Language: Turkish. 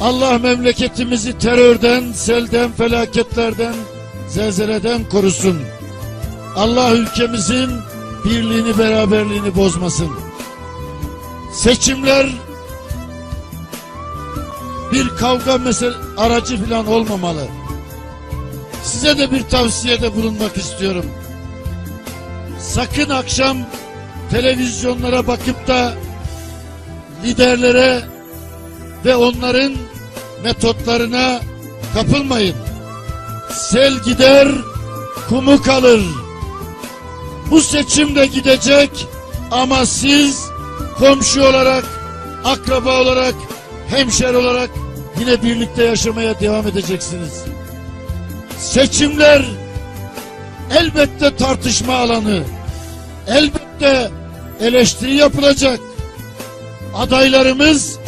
Allah memleketimizi terörden, selden, felaketlerden, zelzeleden korusun. Allah ülkemizin birliğini, beraberliğini bozmasın. Seçimler bir kavga mesele aracı falan olmamalı. Size de bir tavsiyede bulunmak istiyorum. Sakın akşam televizyonlara bakıp da liderlere ve onların metotlarına kapılmayın. Sel gider, kumu kalır. Bu seçim de gidecek ama siz komşu olarak, akraba olarak, hemşer olarak yine birlikte yaşamaya devam edeceksiniz. Seçimler elbette tartışma alanı, elbette eleştiri yapılacak. Adaylarımız